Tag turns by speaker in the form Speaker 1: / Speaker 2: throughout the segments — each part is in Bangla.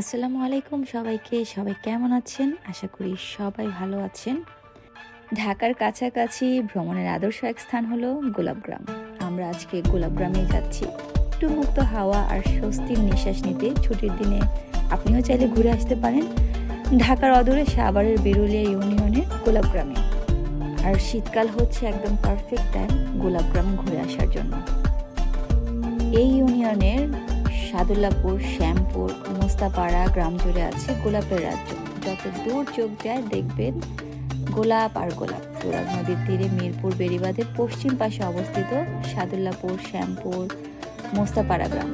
Speaker 1: আসসালামু আলাইকুম সবাইকে। সবাই কেমন আছেন? আশা করি সবাই ভালো আছেন। ঢাকার কাছাকাছি ভ্রমণের আদর্শ এক স্থান হলো গোলাপগ্রাম। আমরা আজকে গোলাপগ্রামে যাচ্ছি। একটু মুক্ত হাওয়া আর স্বস্তির নিঃশ্বাস নিতে ছুটির দিনে আপনিও চাইলে ঘুরে আসতে পারেন ঢাকার অদূরে সাভারের বিরুলিয়া ইউনিয়নের গোলাপগ্রামে। আর শীতকাল হচ্ছে একদম পারফেক্ট টাইম গোলাপগ্রাম ঘুরে আসার জন্য। এই ইউনিয়নের সাদুল্লাপুর, শ্যামপুর, মোস্তাপাড়া গ্রাম জুড়ে আছে গোলাপের রাজ্য। যত দূর চোখ যায় দেখবেন গোলাপ আর গোলাপ। তুরাগ নদীর তীরে মিরপুর বেড়িবাঁধের পশ্চিম পাশে অবস্থিত সাদুল্লাপুর, শ্যামপুর, মোস্তাপাড়া গ্রাম।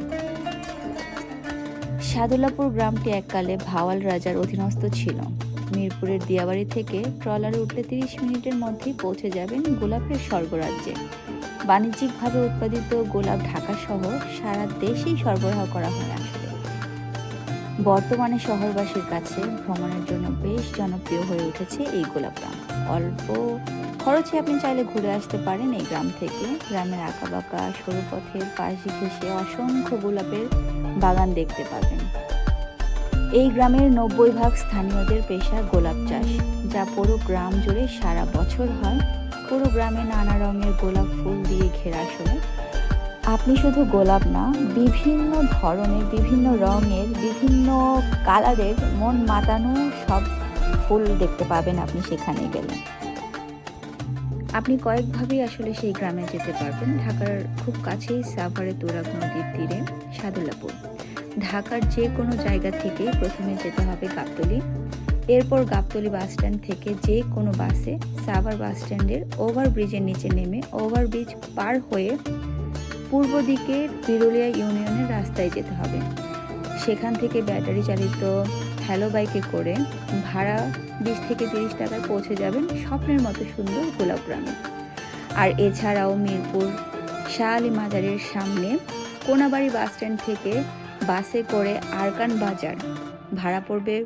Speaker 1: সাদুল্লাপুর গ্রামটি এককালে ভাওয়াল রাজার অধীনস্থ ছিল। মিরপুরের দিয়াবাড়ি থেকে ট্রলারে উঠলে তিরিশ মিনিটের মধ্যেই পৌঁছে যাবেন গোলাপের স্বর্গরাজ্যে। বাণিজ্যিকভাবে উৎপাদিত গোলাপ ঢাকা সহ সারা দেশেই সরবরাহ করা হয় আসলে। বর্তমানে শহরবাসীর কাছে ভ্রমণের জন্য বেশ জনপ্রিয় হয়ে উঠেছে এই গোলাপ গ্রাম অল্প খরচে আপনি চাইলে ঘুরে আসতে পারেন এই গ্রাম থেকে। গ্রামের আঁকাবাঁকা, সরু পথের পাশ ঘেঁষে অসংখ্য গোলাপের বাগান দেখতে পাবেন। এই গ্রামের নব্বই ভাগ স্থানীয়দের পেশা গোলাপ চাষ, যা পুরো গ্রাম জুড়ে সারা বছর হয়। পুরো গ্রামে নানা রঙের গোলাপ ফুল দিয়ে ঘেরা আসলে আপনি শুধু গোলাপ না, বিভিন্ন ধরনের, বিভিন্ন রঙের, বিভিন্ন কালারের মন মাতানো সব ফুল দেখতে পাবেন আপনি সেখানে গেলে। আপনি কয়েকভাবেই আসলে সেই গ্রামে যেতে পারবেন। ঢাকার খুব কাছেই সাভারে তুরাগ নদীর তীরে সাদুল্লাপুর ঢাকার যে কোনো জায়গা থেকে প্রথমে যেতে হবে গাবতলি। এরপর গাবতলি বাস স্ট্যান্ড থেকে যে কোনো বাসে সাভার বাস স্ট্যান্ডের ওভারব্রিজের নিচে নেমে ওভারব্রিজ পার হয়ে পূর্ব দিকে বিরুলিয়া ইউনিয়নের রাস্তায় যেতে হবে। সেখান থেকে ব্যাটারি চালিত হ্যালো বাইকে করে ভাড়া বিশ থেকে তিরিশ টাকায় পৌঁছে যাবেন স্বপ্নের মতো সুন্দর গোলাপ গ্রামে। আর এছাড়াও মিরপুর শাহ আলী মাজারের সামনে কোনাবাড়ি বাস স্ট্যান্ড থেকে বাসে করে আরকান বাজার ভাড়া পড়বে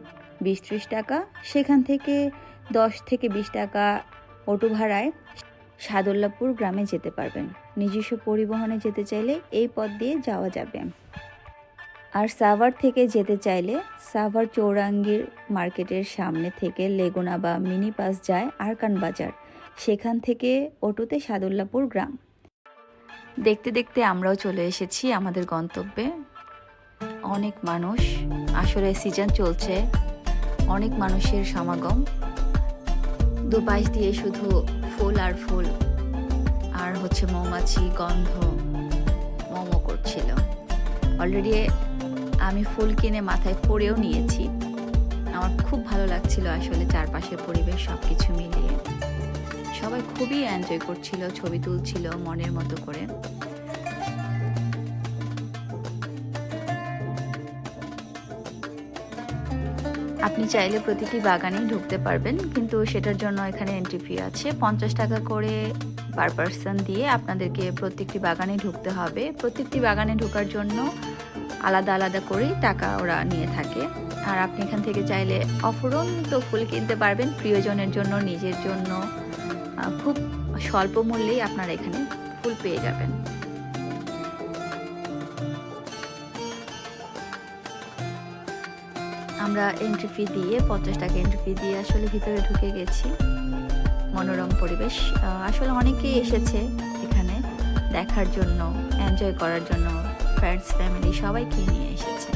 Speaker 1: বিশ ত্রিশ টাকা। সেখান থেকে দশ থেকে বিশ টাকা অটো ভাড়ায় সাদুল্লাপুর গ্রামে যেতে পারবেন। নিজস্ব পরিবহনে যেতে চাইলে এই পথ দিয়ে যাওয়া যাবে। আর সাভার থেকে যেতে চাইলে সাভার চৌরাঙ্গীর মার্কেটের সামনে থেকে লেগুনা বা মিনি বাস যায় আরকান বাজার। সেখান থেকে অটোতে সাদুল্লাপুর গ্রাম। দেখতে দেখতে আমরাও চলে এসেছি আমাদের গন্তব্যে। অনেক মানুষ। আসলে সিজন চলছে। অনেক মানুষের সমাগম। দুপাশ দিয়ে শুধু ফুল আর ফুল, আর হচ্ছে মৌমাছি, গন্ধ, মোমো করছিল। অলরেডি আমি ফুল কিনে মাথায় পরেও নিয়েছি। আমার খুব ভালো লাগছিল আসলে চারপাশের পরিবেশ সব কিছু মিলিয়ে। সবাই খুবই এনজয় করছিল, ছবি তুলছিল মনের মতো করে। আপনি চাইলে প্রতিটি বাগানেই ঢুকতে পারবেন, কিন্তু সেটার জন্য এখানে এন্ট্রি ফি আছে। পঞ্চাশ টাকা করে পার পার্সন দিয়ে আপনাদেরকে প্রত্যেকটি বাগানে ঢুকতে হবে। প্রত্যেকটি বাগানে ঢোকার জন্য আলাদা আলাদা করেই টাকা ওরা নিয়ে থাকে। আর আপনি এখান থেকে চাইলে অফুরন্ত ফুল কিনতে পারবেন, প্রিয়জনের জন্য, নিজের জন্য। খুব স্বল্প মূল্যেই আপনারা এখানে ফুল পেয়ে যাবেন। আমরা এন্ট্রি ফি দিয়ে, পঞ্চাশ টাকা এন্ট্রি ফি দিয়ে আসলে ভিতরে ঢুকে গেছি। মনোরম পরিবেশ। আসলে অনেকেই এসেছে এখানে দেখার জন্য এনজয় করার জন্য ফ্রেন্ডস ফ্যামিলি সবাইকে নিয়ে এসেছে।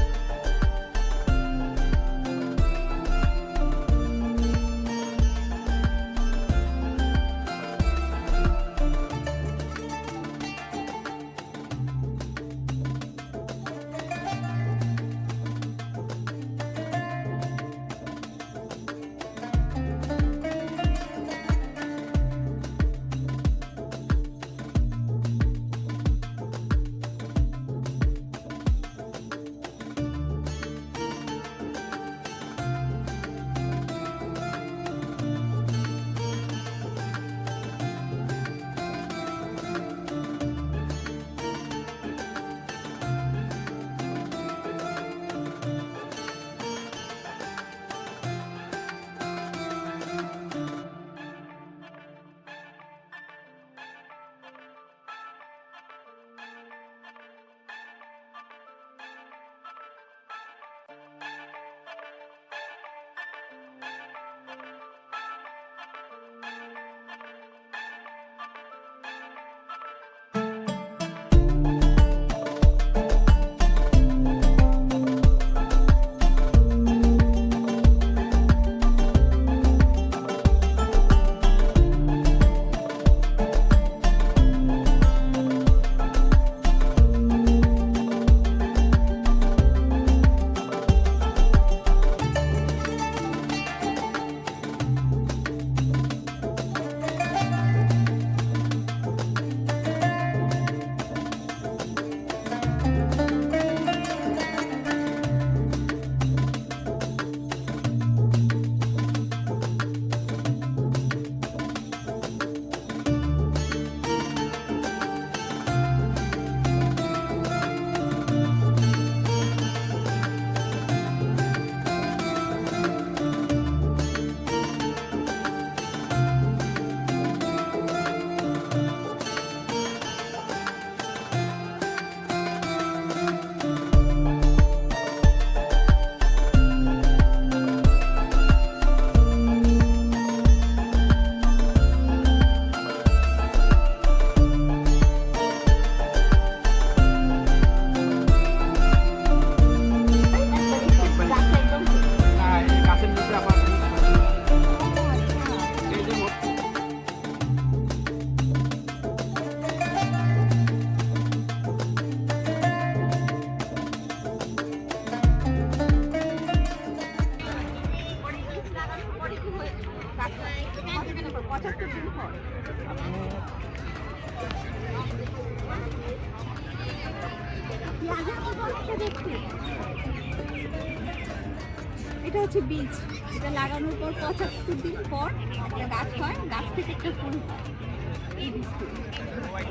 Speaker 2: এটা হচ্ছে বীজ এটা লাগানোর পর পঁচাত্তর দিন পর একটা গাছ হয়। গাছ থেকে একটা ফুল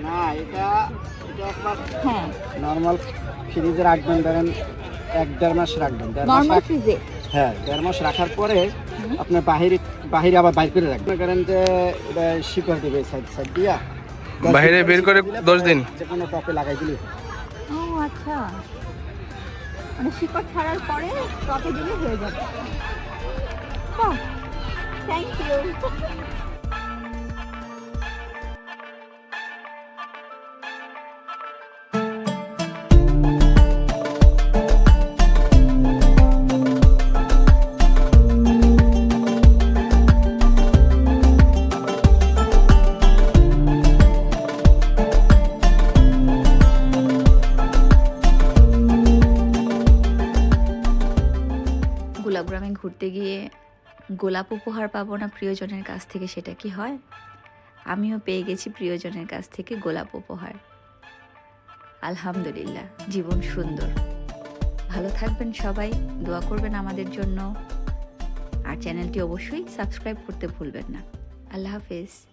Speaker 3: না এটা
Speaker 1: হ্যাঁ।
Speaker 3: নর্মাল ফ্রিজে রাখবেন ধরেন এক দেড় মাস রাখবেন।
Speaker 1: নর্মাল ফ্রিজে
Speaker 3: হ্যাঁ দেড় মাস রাখার পরে আপনার বাহিরে বাহিরে আবার বাইর করে রাখবেন। কারণ যে এটা শিকড় দেবে সাইড সাইড দিয়া।
Speaker 4: বাহিরে বের করে দশ দিন।
Speaker 3: যে কোনো টপে লাগাই দিলি
Speaker 1: ও আচ্ছা।
Speaker 2: মানে শিকড় ছাড়ার পরে টপে দিলে হয়ে যাবে। থ্যাংক ইউ
Speaker 1: ঘুরতে গিয়ে গোলাপ উপহার পাবো না প্রিয়জনের কাছ থেকে সেটা কি হয়? আমিও পেয়ে গেছি প্রিয়জনের কাছ থেকে গোলাপ উপহার। আলহামদুলিল্লাহ, জীবন সুন্দর। ভালো থাকবেন সবাই, দোয়া করবেন আমাদের জন্য। আর চ্যানেলটি অবশ্যই সাবস্ক্রাইব করতে ভুলবেন না। আল্লাহ হাফেজ।